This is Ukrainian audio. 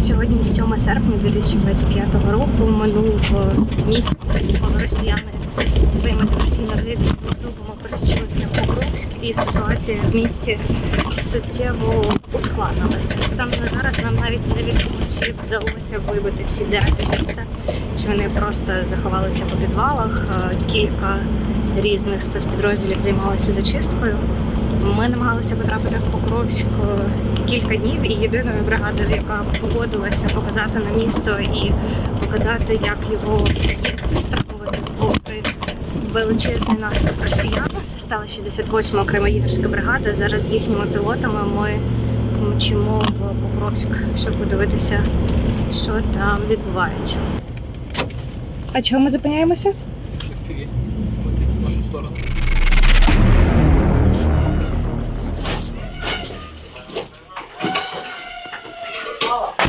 Сьогодні 7 серпня 2025 року минув е, місяць, коли росіяни своїми диверсійно-розвідувальними групами просочилися в Покровськ, і ситуація в місті суттєво ускладнилася. Станом на зараз нам навіть не відомо, чи вдалося вибити всі дерева з міста, чи вони просто заховалися по підвалах. Е, Кілька різних спецпідрозділів займалися зачисткою. Ми намагалися потрапити в Покровськ е, кілька днів, і єдиною бригадою, яка погодилася показати на місто і показати, як його вдається попри величезний наступ росіян, стала 68-ма окрема ігорська бригада. Зараз з їхніми пілотами ми мчимо в Покровськ, щоб подивитися, що там відбувається. А чого ми зупиняємося? Oh.